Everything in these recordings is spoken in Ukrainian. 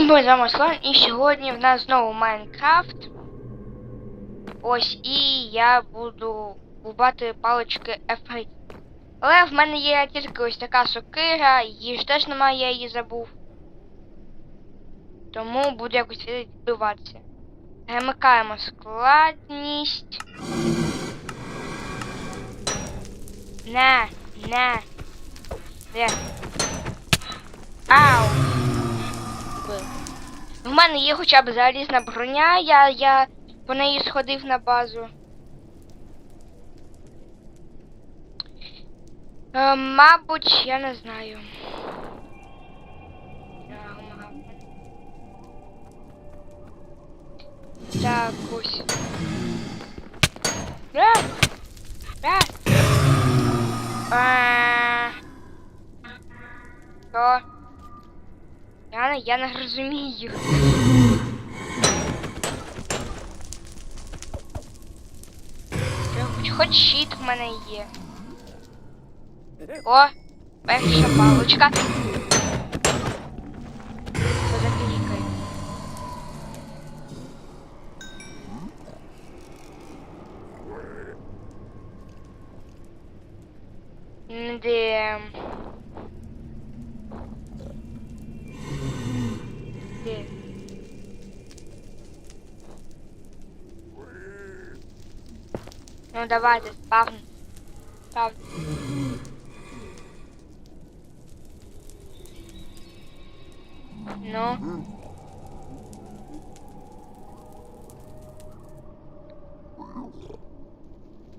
Всім привіт, з вами Слон, і сьогодні в нас знову Майнкрафт. Ось і я буду бувати палички F3. Але в мене є тільки ось така сокира, її ж теж немає, я її забув. Тому буду якось відбиватися. Перемикаємо складність. Не, не. Де? Ау! В мене є хоча б залізна броня, я, я по неї сходив на базу. Е, мабуть, я не знаю. Так, ось. Е! Е! Е! Що? Не- я не розумію. Хоч щит в мене є. О, перша палочка. Ну давайте, спавн. Спавн. Ну.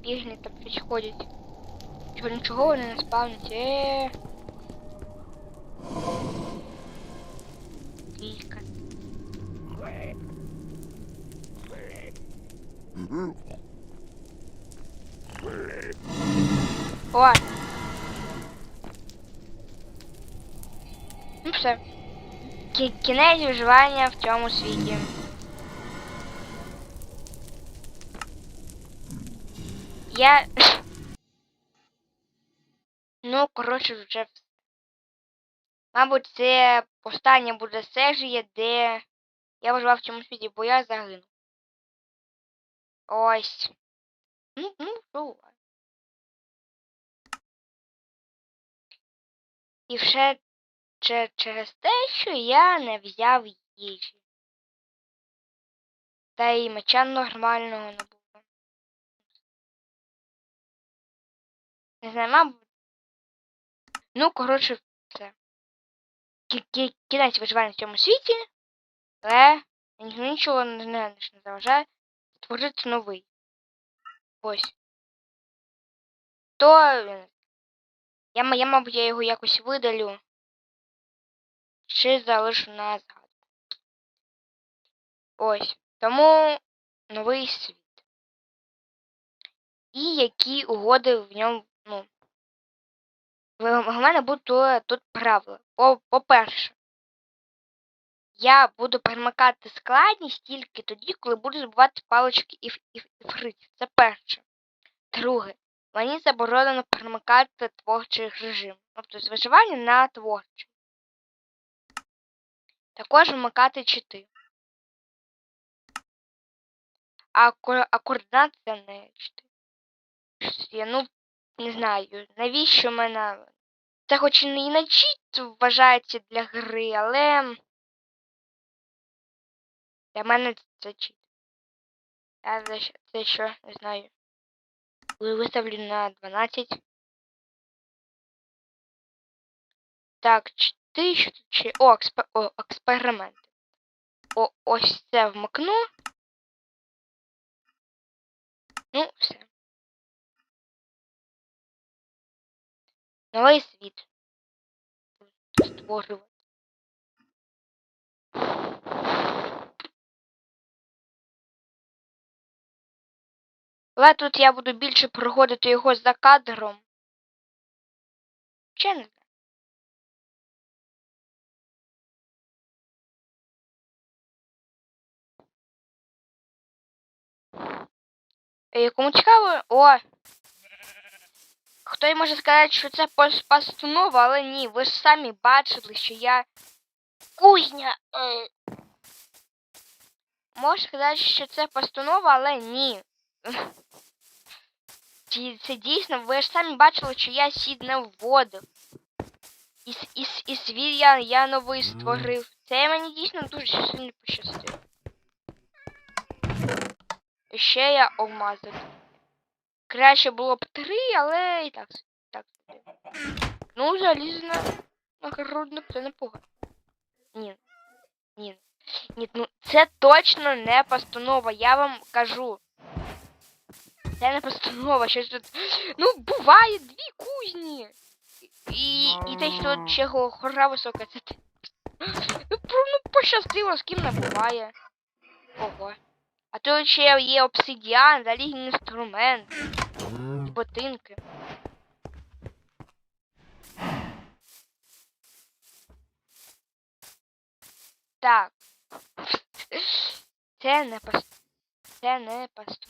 Пігні там щось ходять. Чого нічого вони не спавнять? Е. Кінець виживання в цьому світі. Я. Ну, коротше, вже. Мабуть, це останнє буде серія, де я виживав в цьому світі, бо я загинув. Ось. Ну, ну, буває. І ще через те, що я не взяв їжі. Та й меча нормального не було. Не знаю, мабуть. Ну, коротше, кі- Кінець виживання в цьому світі, але ні- нічого не, не, заважає створити новий. Ось. То я, я, мабуть, я його якось видалю. Чи залишу на згадку. Ось. Тому новий світ. І які угоди в ньому, ну. В мене будуть тут, правила. По- По-перше, я буду перемикати складність тільки тоді, коли буду збивати палички і, і, ф- і фриців. Це перше. Друге, мені заборонено перемикати творчий режим. Тобто з на творчий. Також вмикати чити. А, ко- а координація не чити. Є, ну, не знаю, навіщо мене. Це хоч і не чит вважається для гри, але. Для мене це чит. Я це, що, не знаю. Ви- Виставлю на 12. Так, чити, що тут ще. О, експе... О, експерименти. О, ось це вмикну. Ну, все. Новий світ. Створювати. Але тут я буду більше проходити його за кадром. Ще не знаю. Кому цікаво? О! Хто й може сказати, що це постанова, але ні, ви ж самі бачили, що я кузня. Е... Можу сказати, що це постанова, але ні. Це дійсно, ви ж самі бачили, що я сід не вводив. І, і, і свій я, я новий створив. Це мені дійсно дуже сильно пощастило. Ще я обмазав. Краще було б три, але і так. так. Ну, залізна нагородник, це непогано. Ні. Ні. Ні, ну це точно не постанова, я вам кажу. Це не постанова, що тут. Ну, буває дві кузні. І, і те, що ще го- гора висока, це. Ну, ну пощастило, з ким не буває. Ого. А тут ще є обсидіан, залізні інструмент, ботинки. Так. Це не пост. Це не пост.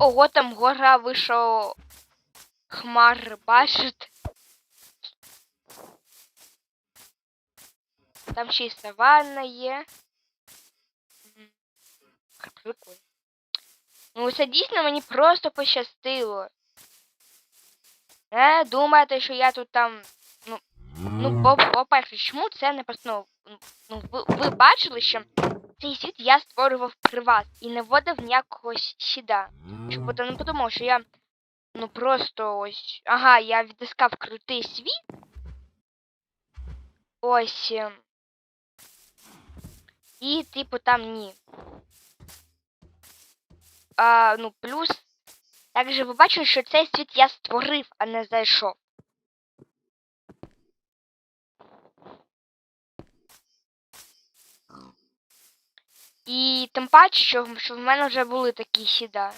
Ого, там гора вийшов хмар, бачите? Там ще й саванна є. Прикольно. Ну, це дійсно мені просто пощастило. Не думайте, що я тут там. Ну, ну по- по-перше, чому це не постанова? Ну, ви, ви бачили, що цей світ я створював при вас і не вводив ніякого сіда. Щоб ти не подумав, що я ну просто ось. Ага, я відіскав крутий світ. Ось. І, типу, там ні. А, ну, плюс. Також ви бачили, що цей світ я створив, а не зайшов. І тим паче, що, що в мене вже були такі сіда.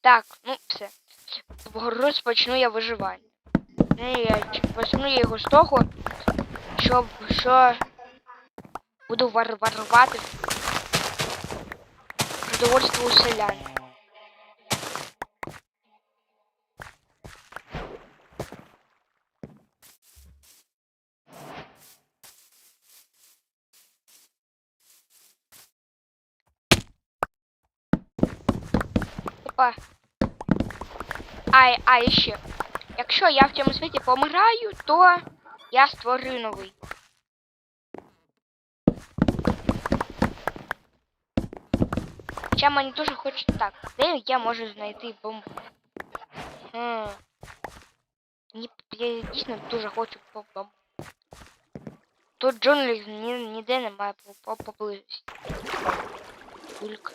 Так, ну все. Розпочну я виживання. Ну, я почну я його з того, щоб що буду вар варувати продовольство у селян. Опа. А, а ще. Якщо я в цьому світі помираю, то я створю новий. Хоча мені дуже хочеться так. Де я можу знайти бомбу? Хм. Ні, я дійсно дуже хочу бомбу. Тут джунглів ні, ніде немає по- по- поблизості. Тільки.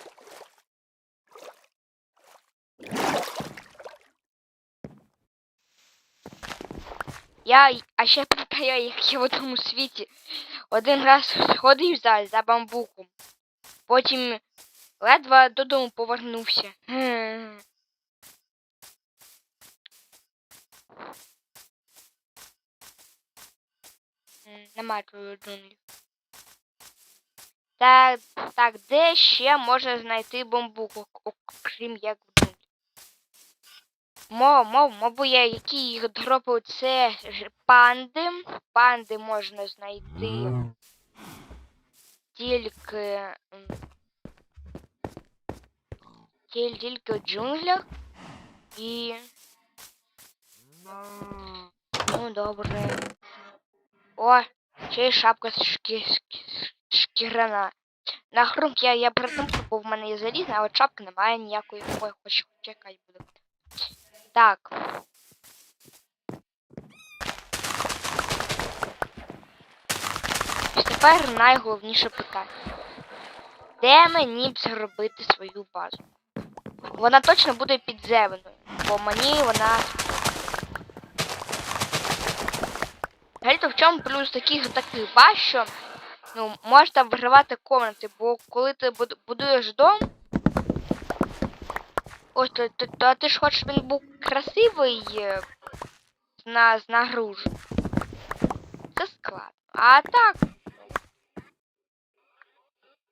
Я, а ще пам'ятаю, як я в одному світі один раз сходив за, за бамбуком. Потім ледве додому повернувся. Нема тут джунглів. Так, так, де ще можна знайти бамбук, окрім як в джунглі? Мов, мов, мабуть, я- які їх дропають, це ж панди. Панди можна знайти тільки. Тільки в джунглях. І. Ну, добре. О, ще й шапка шкі... шкі- шкіряна. На хрумк я, я придумав, бо в мене є залізна, а от шапки немає ніякої. Ой, хоч чекай буде. Так. Тепер найголовніше питання. Де мені б зробити свою базу? Вона точно буде підземною, бо мені вона. Взагалі-то в чому плюс таких таких баз, що ну, можна вигравати комнати, бо коли ти буд- будуєш дом. Ось то, то, то ти ж хочеш, щоб він був красивий е, на знагружу. Це складно. А так.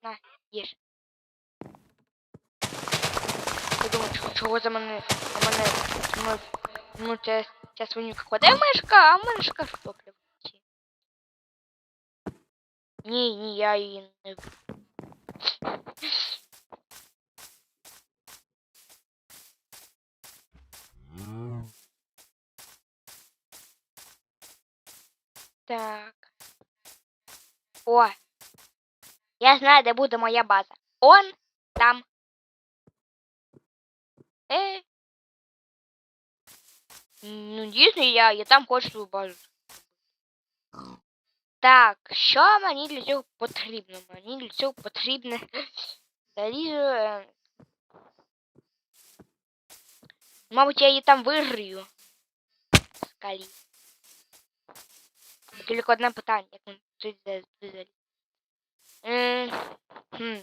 На, їж. Я думаю, чого, за мене. За мене. Ну, ну це Ця свинюка ходить, мишка, а мишка що кривці. Ні, ні, я її не. Так. О. Я знаю, де буде моя база. Он там. Е. Ну, дійсно, я, я там хочу свою базу. Так, що мені для цього потрібно? Мені для цього потрібне залізо. Мабуть, я її там виграю. в Скалі. Тільки одне питання, як. Хм.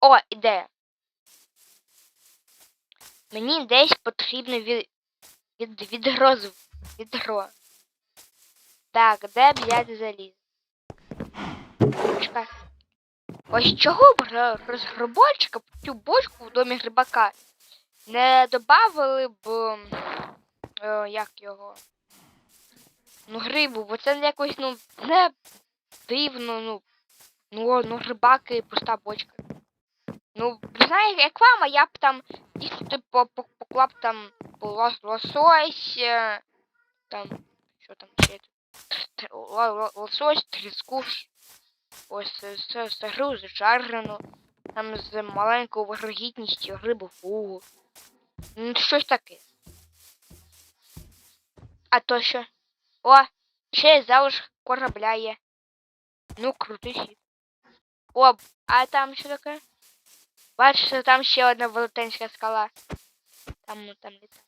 О, ідея. Мені десь потрібно від, від, відро, відро. Так, де взяти заліз? Чекай. Ось чого б ро- в цю бочку в домі грибака не добавили б м, е, як його? Ну, грибу, бо це якось, ну, не дивно, ну. Ну, ну грибаки, пуста бочка. Ну, вам, а я б там їх типу по- поклав там лос, лосось, е, там, що там ще Лосось, тріску, ось сагру зажарену, там з маленькою вирогідністю грибу фугу. Ну, щось таке. А то що? О, ще залиш корабля є. Ну, крутий хід. О, а там що таке? Бачите, там ще одна велетенська скала. Там, там літа.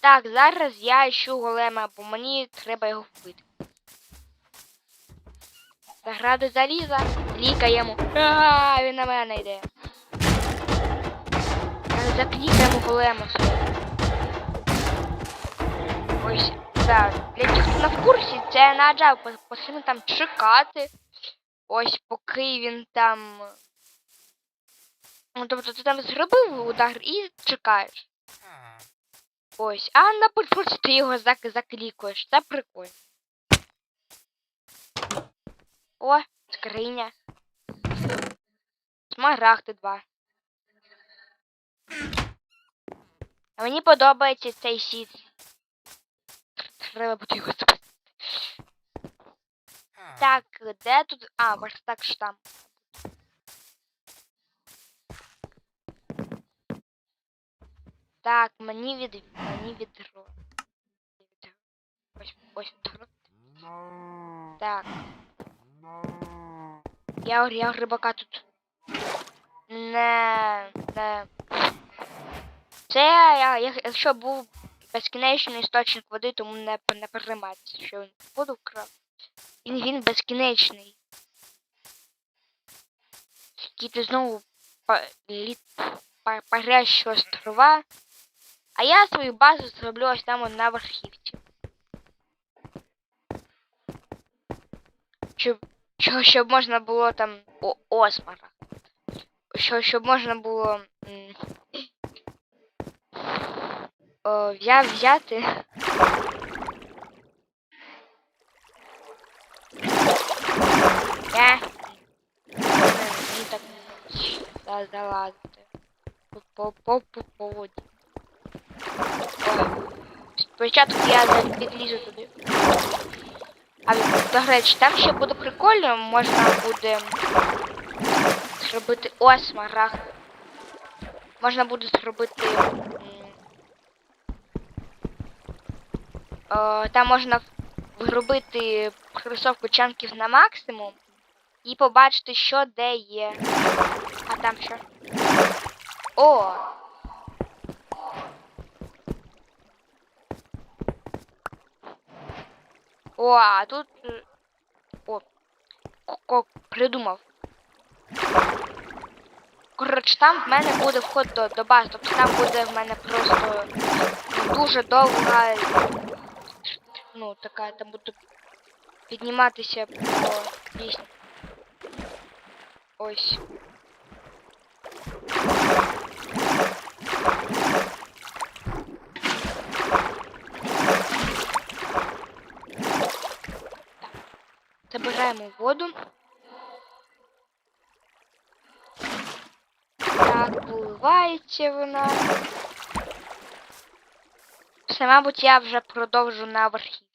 Так, зараз я ищу голема, бо мені треба його вбити. Загради заліза, клікаємо. А, він на мене йде. Заклікаємо голема. Ось, так. Для тих, хто не в курсі, це на Agile по- потрібно там чекати. Ось поки він там. Ну, тобто ти там зробив удар і чекаєш. Ось. А на початку ти його зак заклікуєш. Це прикольно. О, скриня. Смарагди два. А мені подобається цей сіт. Треба буде його. Так, де тут. А, верстак штамп. Так, мені від. Мені відро. Ось, ось відро. Так. Я, я рибака тут. Не. Не. Це я, я, якщо був безкінечний істочник води, тому не, не переймайтеся, що він воду вкрав. Він, він безкінечний. Тільки знову па, літ, па, парящі острова. А я свою базу зроблю ось там на верхівці. Щоб, щоб, можна було там о, осмара. Щоб, щоб можна було о, взя, взяти. Я не так залазити. По, по, по, по воді. О, Спочатку я підлізу туди. А до речі, там ще буде прикольно, можна буде зробити о, смарагд. Можна буде зробити. м, Е, там можна зробити прорисовку чанків на максимум і побачити, що де є. А там що? О! О, а тут. О. Ко придумав. Коротше, там в мене буде вход до, до бази, тобто там буде в мене просто дуже довга. Ну, така, там буду підніматися по пісні. Ось. Набираємо воду. Так, виливається вона. Все, мабуть, я вже продовжу на верхівці.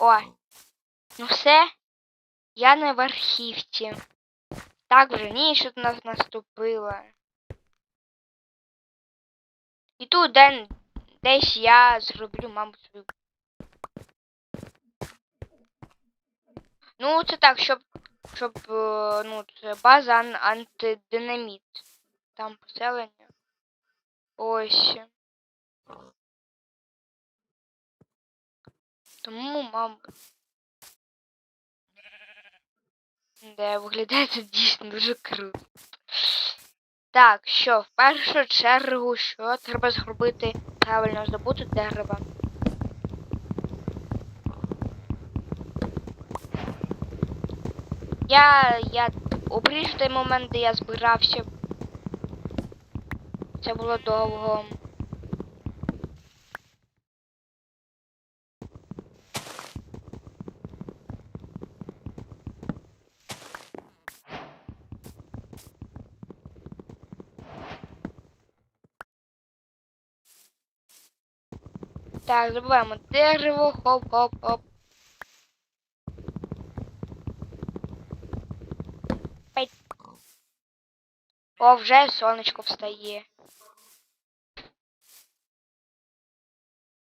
О, ну все, я на верхівці. Так вже ніч тут нас наступила. І тут де, десь я зроблю, мабуть, свою. Ну, це так, щоб, щоб, е, ну, це база ан антидинаміт. Там поселення. Ось. Тому, мабуть. Де виглядає це дійсно дуже круто. Так, що, в першу чергу, що треба зробити правильно здобути дерево. Я. я обріжу той момент, де я збирався. Це було довго. Так, забуваємо дерево, хоп-хоп-хоп. О, вже сонечко встає.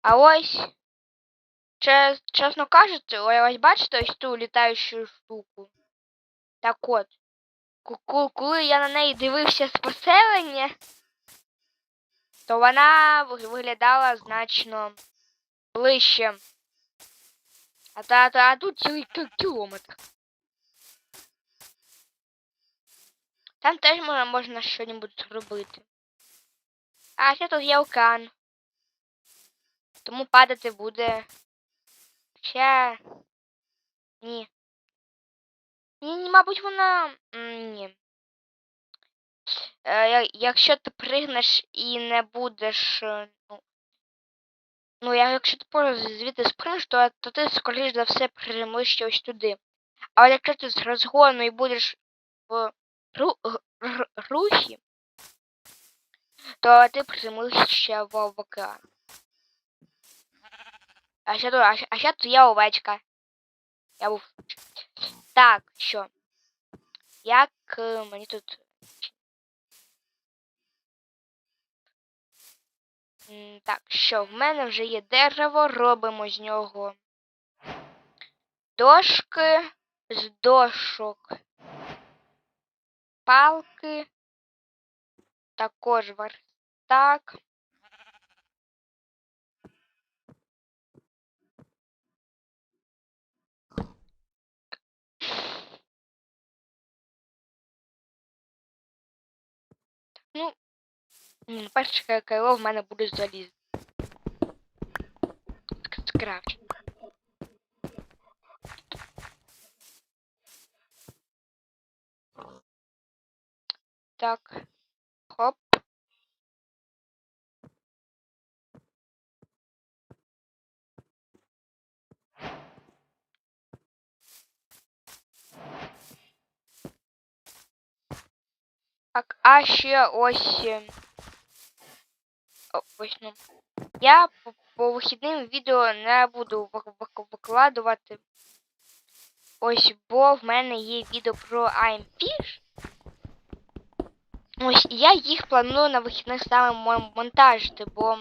А ось, чес, чесно кажучи, ось бачите ось ту літаючу штуку. Так от, коли я на неї дивився з поселення, то вона ви- виглядала значно ближче. А, та, та, а тут цілий кілометр. Там теж можна, можна щось зробити. А ще тут є океан. Тому падати буде. Ще. Ні. Ні, мабуть, вона. Ні. Е, якщо ти пригнеш і не будеш. Ну, я- якщо ти просто звідти спригнеш, то, то ти, скоріш за все, приземлишся ось туди. А от якщо ти з розгону і будеш в ру, рухі, то ти приземлишся в, в. А ще а ще, а ще тут є овечка. Я був. Так, що? Як е, мені тут. Так, що в мене вже є дерево, робимо з нього дошки, з дошок палки, також верстак. Перше кайло в мене буде заліз. Скрафч. Так. Хоп. Так, а ще ось. Ось. Я по, по вихідним відео не буду вик- вик- викладувати. Ось, бо в мене є відео про I'm Ось, і я їх планую на вихідних саме мон- монтажити, бо.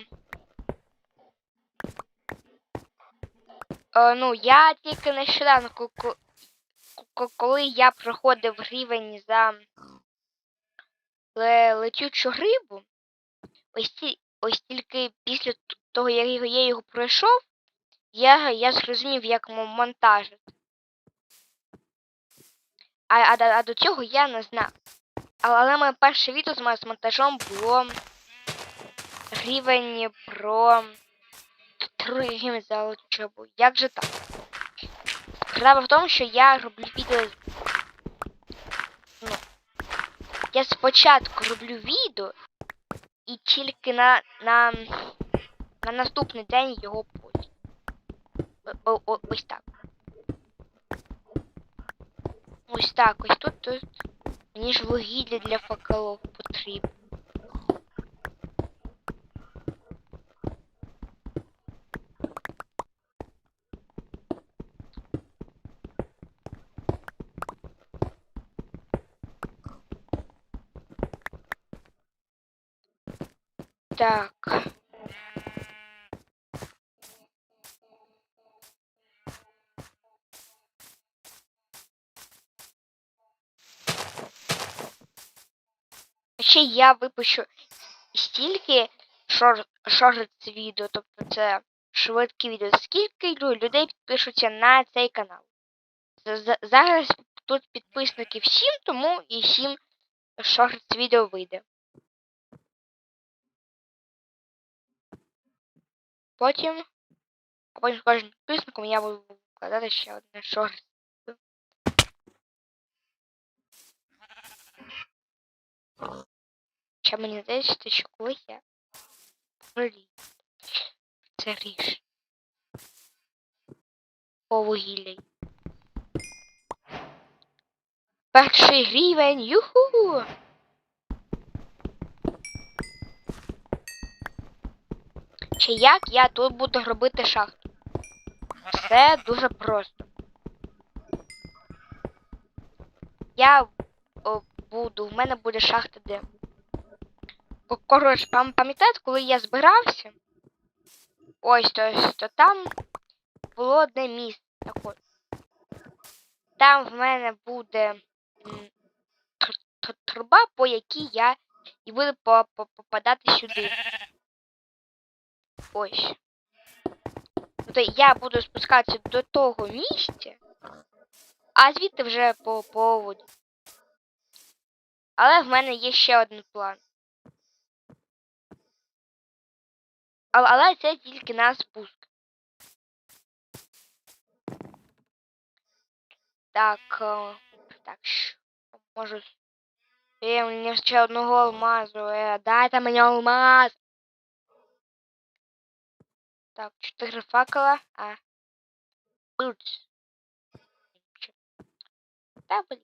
Е, ну, я тільки нещодавно, ко- ко- ко- коли я проходив рівень за летючу грибу, ось, ті, ось тільки після того, як я його- пройшов, я, я зрозумів, як мо- монтажити. А, а, а до цього я не знав. Але, моє перше відео з з монтажом було рівень про рівень за учебу. Як же так? Справа в тому, що я роблю відео. Ну, я спочатку роблю відео і тільки на, на, на наступний день його о, ось так. Ось так, ось тут, тут. Мені ж вугілля для факелов потрібно. Так. Ще я випущу стільки шор... шортс відео, тобто це швидкі відео. Скільки людей підпишуться на цей канал? Зараз тут підписників 7, тому і 7 шортс відео вийде. Потім, а потім з кожним підписником я буду вкладати ще одне шортс. Чи мені здається, що коли я проліз це ріж по вугіллі. Перший рівень, юху! Чи як я тут буду робити шахту? Все дуже просто. Я о, буду, в мене буде шахта де. Коротше, пам- пам'ятаєте, коли я збирався? Ось то, ось, то там було одне місце. Так от. Там в мене буде труба, по якій я і буду по- по- попадати сюди. Ось. Тобто я буду спускатися до того місця, а звідти вже по поводу. Але в мене є ще один план. Але, але це тільки на спуск. Так, е, так, можу. Е, мені ще одного алмазу. Е, дайте мені алмаз. Так, чотири факела, а. Бутс. Та блін.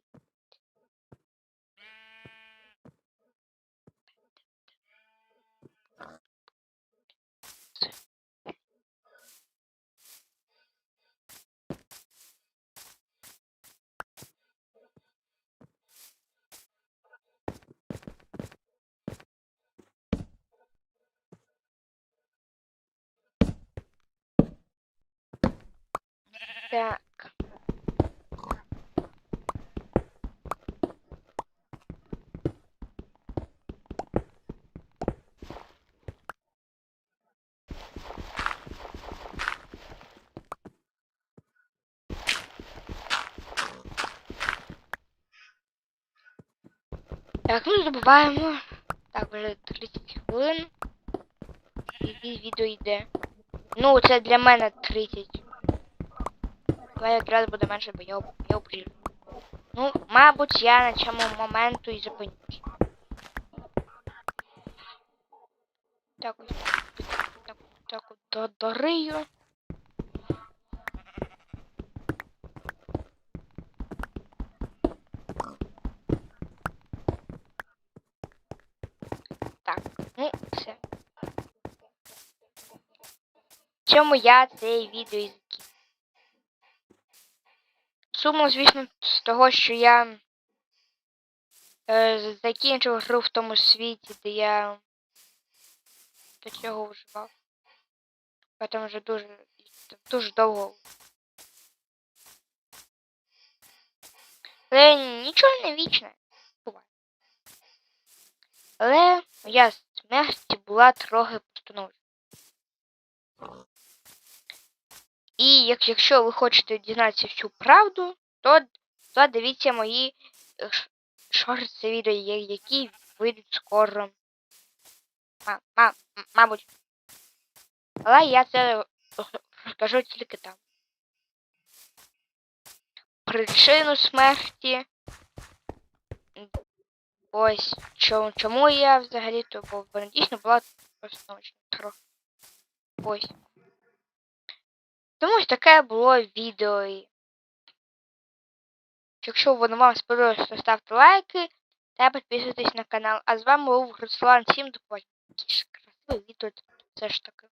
Так. Так, ну забуваємо. Так, вже 30 хвилин. І ві- відео йде. Ну, це для мене 30. Давай якраз буде менше, бо я, я. Ну, мабуть, я на цьому моменту і зупинюсь. Так ось. Так, так до. Так, ну, все. В цьому я це відео і. Сумно, звісно, з того, що я е, закінчив гру в тому світі, де я до цього вживав. Там вже дуже, дуже довго. Але нічого не вічне. Але моя смерть була трохи постановча. І як, якщо ви хочете дізнатися всю правду, то, то дивіться мої е, шорти відео, які вийдуть скоро. Ма, ма, мабуть. Але я це розкажу тільки там. Причину смерті. Ось чому, чому я взагалі то бо дійсно була постановочна трохи. Ось. Тому що таке було відео. Якщо воно вам сподобалось, то ставте лайки та підписуйтесь на канал. А з вами був Руслан. Всім до побачення. Ж красиві відео це ж таке.